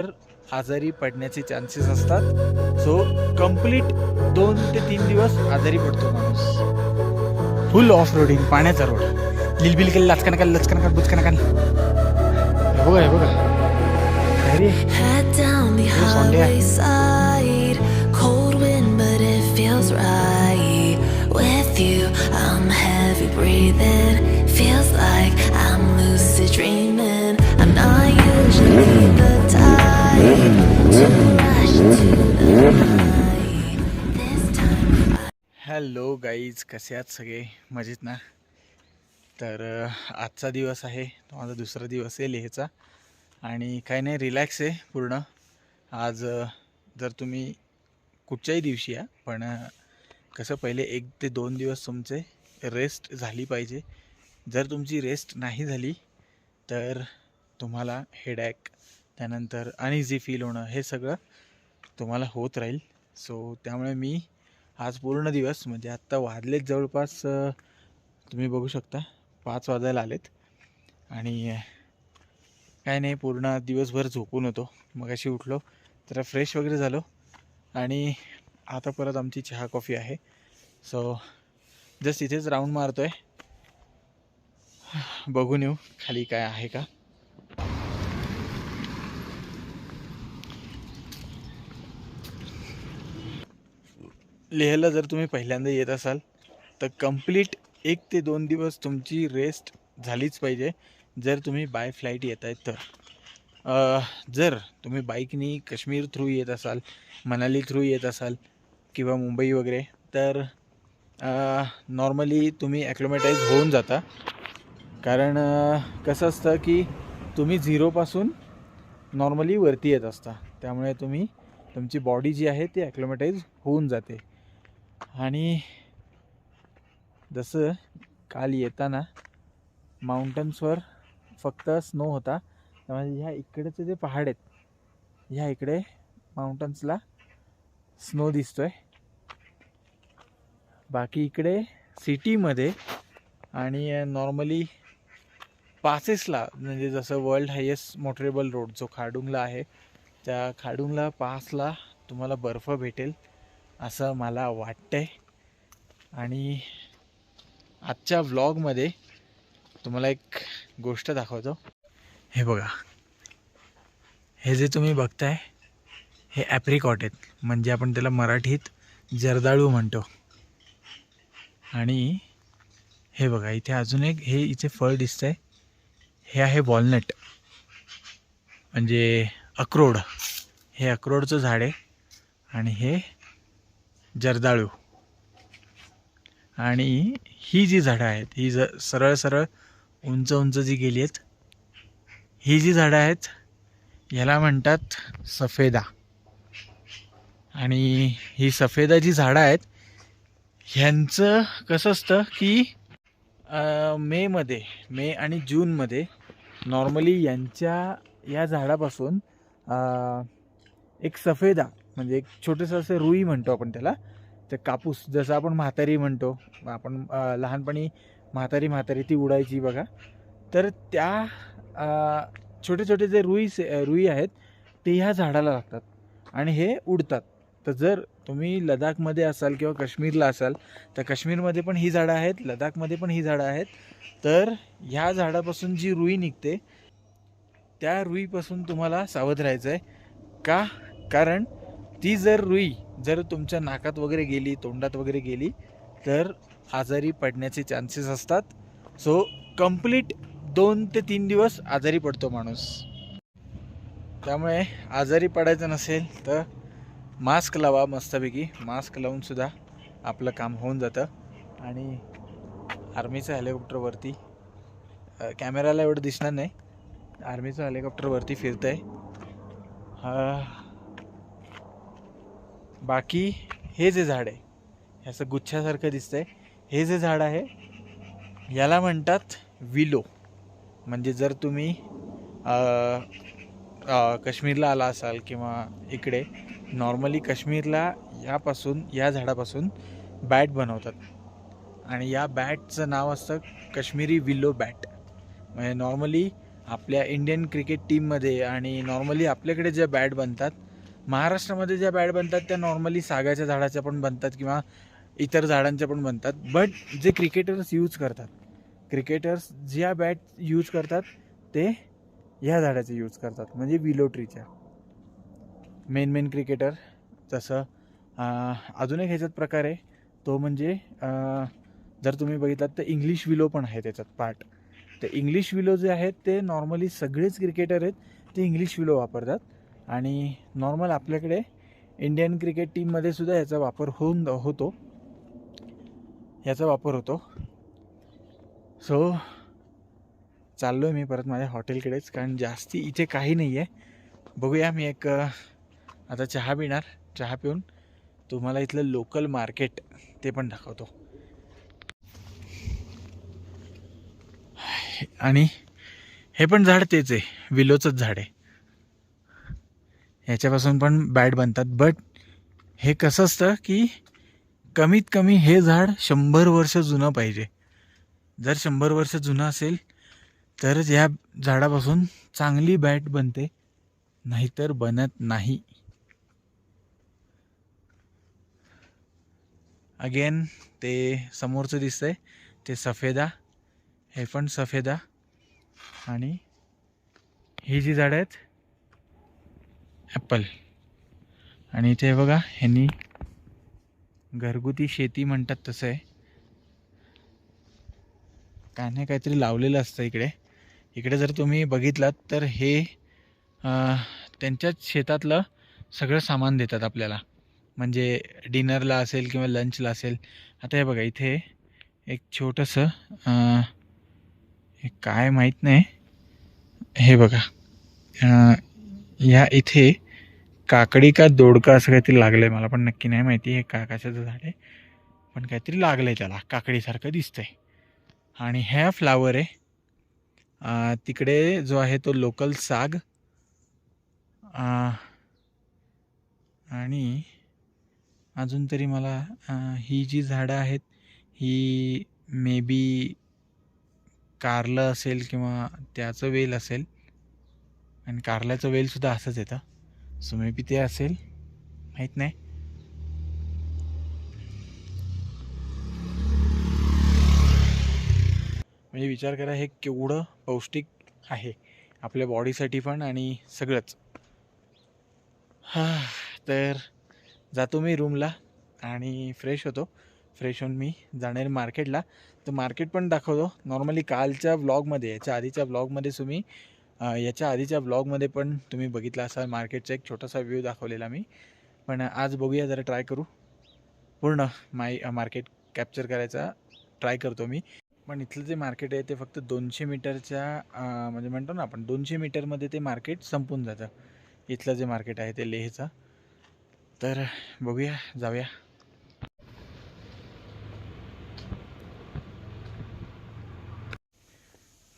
आजारी पडण्याचे चान्सेस असतात. सो कंप्लीट दोन ते तीन दिवस आजारी पडतो माणूस. फुल ऑफ रोडिंग पाण्याचा रोड लिलबिल केले लचकन का लचकन का बुचकन का बघा बघा. Breathing. Feels like I'm lucid dreaming. Hello guys कसे आहात सगळे? मजेत ना? तर आजचा दिवस आहे. तो माझा दुसरा दिवस आहे लेहचा आणि काही नाही रिलॅक्स आहे पूर्ण. आज जर तुम्ही कुठच्याही दिवशी या पण कसं पहिले एक ते दोन दिवस तुमचे रेस्ट झाली पाहिजे. जर तुमची रेस्ट नाही झाली तर तुम्हाला हेडॅक त्यानंतर अनइझी फील होणं हे सगळं तुम्हाला होत राहील. सो त्यामुळे मी आज पूर्ण दिवस म्हणजे आत्ता वाजलेत जवळपास तुम्ही बघू शकता पाच वाजायला आलेत. आणि काय नाही पूर्ण दिवसभर झोपून होतो. मग अशी उठलो तर फ्रेश वगैरे झालो. आणि आता परत आमची चहा कॉफी आहे. सो जस्ट इथेच राऊंड मारतो आहे बघून येऊ खाली काय आहे का. लेहला जर तुम्ही पहिल्यांदा येत असाल तर कंप्लीट एक ते दोन दिवस तुमची रेस्ट झालीच पाहिजे जर तुम्ही बाय फ्लाईट येत आहेत तर. जर तुम्ही बाईकनी काश्मीर थ्रू येत असाल मनाली थ्रू येत असाल किंवा मुंबई वगैरे तर नॉर्मली तुम्ही ॲक्लोमॅटाईज होऊन जाता. कारण कसं असतं की तुम्ही झिरोपासून नॉर्मली वरती येत असता. त्यामुळे तुम्ही तुमची बॉडी जी आहे ती ॲक्लोमॅटाईज होऊन जाते. आणि जसं काल येताना माउंटन्सवर फक्त स्नो होता त्यामुळे ह्या इकडेचे जे पहाड आहेत ह्या इकडे माउंटन्सला स्नो दिसतोय. बाकी इकडे सिटीमध्ये आणि नॉर्मली पासेसला म्हणजे जसं वर्ल्ड हायेस्ट मोटरेबल रोड जो खाडुंगला आहे त्या खाडुंगला पासला तुम्हाला बर्फ भेटेल. असं मला वाटतंय. आणि आजच्या व्लॉगमध्ये तुम्हाला एक गोष्ट दाखवतो. हे बघा. हे जे तुम्ही बघताय हे ॲप्रिकॉट आहेत. म्हणजे आपण त्याला मराठीत जर्दाळू म्हणतो. आणि हे बघा इथे अजून एक हे इथे फळ दिसतंय. हे आहे वॉलनट म्हणजे अक्रोड. हे अक्रोडचं झाड आहे. आणि हे जर्दाळू. आणि ही जी झाडं आहेत ही ज सरळ सरळ उंच उंच जी गेली आहेत ही जी झाडं आहेत ह्याला म्हणतात सफेदा. आणि ही सफेदा जी झाडं आहेत ह्यांचं कसं असतं की मेमध्ये मे आणि जूनमध्ये नॉर्मली यांच्या या झाडापासून एक सफेदा म्हणजे एक छोटंसं असं रुई म्हणतो आपण त्याला. तर कापूस जसं आपण म्हातारी म्हणतो आपण लहानपणी म्हातारी म्हातारी ती उडायची बघा. तर त्या छोटे छोटे जे रुई रुई आहेत ते ह्या झाडाला लागतात आणि हे उडतात. तर जर तुम्ही लडाखमध्ये असाल किंवा काश्मीरला असाल तर काश्मीरमध्ये पण ही झाडं आहेत लडाखमध्ये पण ही झाडं आहेत. तर ह्या झाडापासून जी रुई निघते त्या रुईपासून तुम्हाला सावध राहायचं आहे का? कारण ती जर रुई जर तुमच्या नाकात वगैरे गेली तोंडात वगैरे गेली तर आजारी पडण्याचे चान्सेस असतात. सो कंप्लीट दोन ते तीन दिवस आजारी पडतो माणूस. त्यामुळे आजारी पडायचं नसेल तर मास्क लावा मस्तपैकी. मास्क लावूनसुद्धा आपलं काम होऊन जातं. आणि आर्मीचं हेलिकॉप्टरवरती कॅमेराला एवढं दिसणार नाही. आर्मीचं हेलिकॉप्टरवरती फिरतं आहे बाकी हे जे झाड आहे ह्याचं असं गुच्छासारखं दिसतंय. हे जे झाड आहे याला म्हणतात विलो. म्हणजे जर तुम्ही काश्मीरला आला असाल किंवा इकडे नॉर्मली काश्मीरला यापासून या झाडापासून बॅट बनवतात. आणि या बॅटचं नाव असतं काश्मीरी विलो बॅट. म्हणजे नॉर्मली आपल्या इंडियन क्रिकेट टीममध्ये आणि नॉर्मली आपल्याकडे ज्या बॅट बनतात महाराष्ट्रामध्ये ज्या बॅट बनतात त्या नॉर्मली सागाच्या झाडाच्या पण बनतात किंवा इतर झाडांच्या पण बनतात. बट जे क्रिकेटर्स यूज करतात क्रिकेटर्स ज्या बॅट यूज करतात ते ह्या झाडाचे यूज करतात. म्हणजे विलो ट्रीच्या मेन मेन क्रिकेटर जसं अजून एक ह्याच्यात प्रकार आहे. तो म्हणजे जर तुम्ही बघितलात तर इंग्लिश विलो पण आहे त्याच्यात पार्ट तर इंग्लिश विलो जे आहेत ते नॉर्मली सगळेच क्रिकेटर आहेत ते इंग्लिश विलो वापरतात. आणि नॉर्मल आपल्याकडे इंडियन क्रिकेट टीममध्ये सुद्धा याचा वापर होऊन होतो. याचा वापर होतो. सो चाललो आहे मी परत माझ्या हॉटेलकडेच कारण जास्ती इथे काही नाही आहे बघूया मी एक आता चहा पिणार. चहा पिऊन तुम्हाला इथलं लोकल मार्केट ते पण दाखवतो. आणि हे पण झाड तेच आहे. विलोचंच झाड आहे. ह्याच्यापासून पण बॅट बनतात. बट हे कसं असतं की कमीत कमी हे झाड शंभर वर्ष जुनं पाहिजे. जर शंभर वर्ष जुनं असेल तरच या झाडापासून चांगली बॅट बनते नाहीतर बनत नाही. अगेन ते समोरचं दिसतंय ते सफेदा हे पण सफेदा. आणि ही जी झाडं आहेत ॲपल आणि इथे बघा ह्यांनी घरगुती शेती म्हणतात तसं आहे. काय नाही काहीतरी लावलेलं असतं इकडे. इकडे जर तुम्ही बघितलात तर हे त्यांच्याच शेतातलं सगळं सामान देतात आपल्याला. म्हणजे डिनरला असेल किंवा लंचला असेल. आता हे बघा इथे एक छोटंसं हे काय माहीत नाही. हे बघा ह्या या इथे काकडी का दोडका असं काहीतरी लागलं आहे मला पण नक्की नाही माहिती. हे काकाशाचं झाड आहे? पण काहीतरी लागलं आहे त्याला. काकडीसारखं दिसतंय. आणि ह्या फ्लावर आहे. तिकडे जो आहे तो लोकल साग. आणि अजून तरी मला ही जी झाडं आहेत ही मे बी कारलं असेल किंवा त्याचं वेल असेल आणि कारल्याचं वेलसुद्धा असंच येतं. सो मे बी ते असेल. माहीत नाही. म्हणजे विचार करा हे केवढं पौष्टिक आहे. आपल्या बॉडीसाठी पण आणि सगळंच. हां तर जातो मी रूमला आणि फ्रेश होतो. फ्रेश होऊन मी जाणार मार्केटला तर मार्केट पण दाखवतो. नॉर्मली कालच्या व्लॉगमध्ये याच्या आधीच्या व्लॉगमध्ये तुम्ही याच्या आधीच्या ब्लॉगमध्ये पण तुम्ही बघितला असाल मार्केटचा एक छोटासा व्ह्यू दाखवलेला मी. पण आज बघूया जरा ट्राय करू. पूर्ण माय मार्केट कॅप्चर करायचा ट्राय करतो मी. पण इथलं जे मार्केट आहे ते फक्त दोनशे मीटरच्या म्हणजे म्हणतो ना आपण दोनशे मीटरमध्ये ते मार्केट संपून जातं. इथलं जे मार्केट आहे ते लेहचं. तर बघूया जाऊया.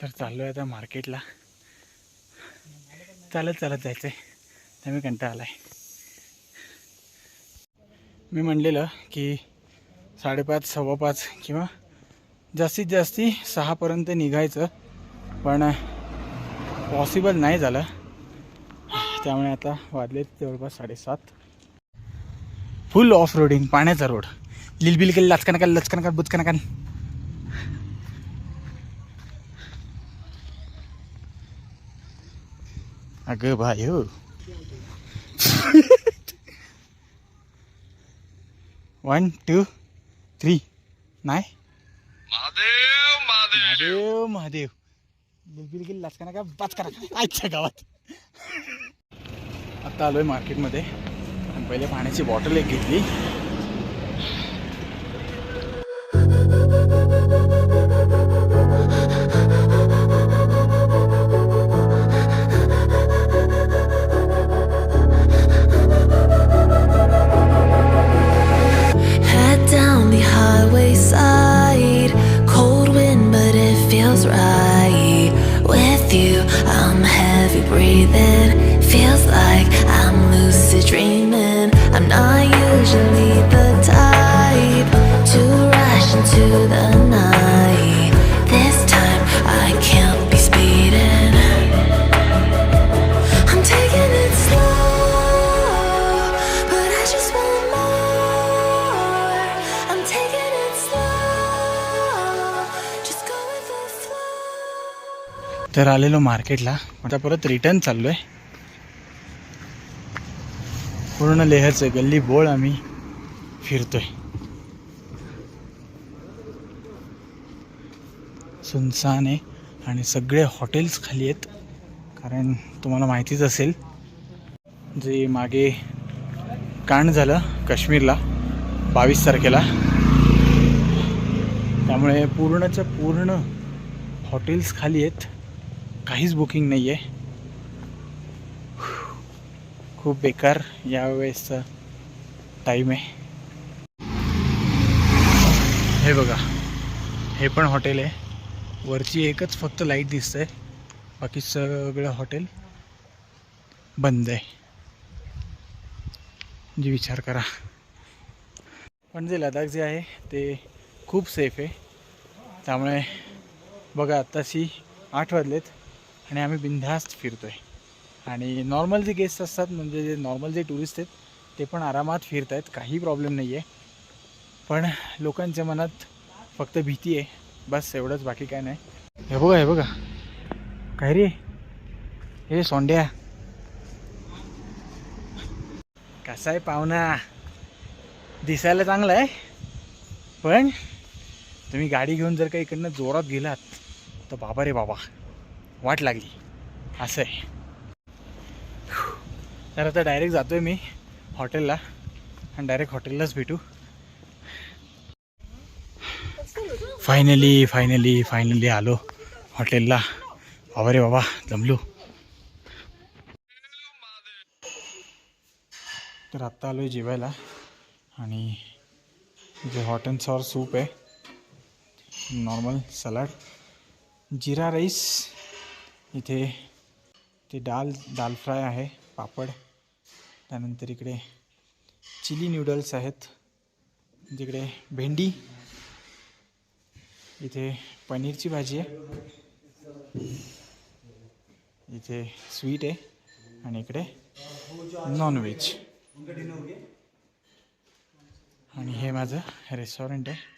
तर चाललो आहे आता मार्केटला. चालत चालत जायचं आहे त्यामुळे कंटाळा आला आहे मी म्हणलेलं की साडेपाच सव्वा पाच किंवा जास्तीत जास्ती सहापर्यंत निघायचं पण पॉसिबल नाही झालं. त्यामुळे आता वाजलेत जवळपास साडेसात. फुल ऑफ रोडिंग पाण्याचा रोड लिलबिल केली लचका काल लचका काल बुचका काल अगं भाई हो. वन टू थ्री नाही महादेव महादेव. बिलबिल गेली लाचकाना का? बाचकाना का? आजच्या गावात. आता आलोय मार्केटमध्ये आणि पहिले पाण्याची बॉटल एक घेतली. Feels right. With you, I'm heavy breathing. Feels like I'm lucid dreaming. I'm not usually तर आलेलो मार्केटला. आता परत रिटर्न चाललो आहे पूर्ण लेहरचं गल्ली बोळ आम्ही फिरतोय. सुनसान आहे आणि सगळे हॉटेल्स खाली आहेत. कारण तुम्हाला माहितीच असेल जे मागे कांड झालं काश्मीरला बावीस तारखेला. त्यामुळे पूर्णच्या पूर्ण हॉटेल्स खाली आहेत. काहीच बुकिंग नाही आहे खूप बेकार यावेळेसचा टाईम आहे. हे बघा हे पण हॉटेल आहे. वरची एकच फक्त लाइट दिसतंय. बाकी सगळं हॉटेल बंद आहे. जी विचार करा. पण जे लडाख जे आहे ते खूप सेफ आहे. त्यामुळे बघा आत्ताशी आठ वाजलेत. आणि आम्ही बिनधास्त फिरतो आहे आणि नॉर्मल जे गेस्ट असतात म्हणजे जे नॉर्मल जे टुरिस्ट आहेत ते पण आरामात फिरत आहेत काही प्रॉब्लेम नाही आहे पण लोकांच्या मनात फक्त भीती आहे. बस एवढंच बाकी काय नाही. हे बघा हे बघा. काय रे? हे सोंड्या. कसा आहे पाहुणा? दिसायला चांगला आहे. पण तुम्ही गाडी घेऊन जर का इकडनं जोरात गेलात तर बाबा रे बाबा. वाट लागली. असं आहे. तर आता डायरेक्ट जातो आहे मी हॉटेलला आणि डायरेक्ट हॉटेललाच भेटू. फायनली फायनली फायनली आलो हॉटेलला. बाबा रे बाबा जमलो. तर आत्ता आलो आहे जेवायला आणि जे हॉट अँड सॉर सूप आहे नॉर्मल सलाड जिरा राईस इथे ते दाल दाल फ्राय आहे पापड. त्यानंतर इकडे चिली नूडल्स आहेत. तिकडे भेंडी. इथे पनीरची भाजी आहे. इथे स्वीट आहे. आणि इकडे नॉनव्हेज आणि हे माझं रेस्टॉरंट आहे.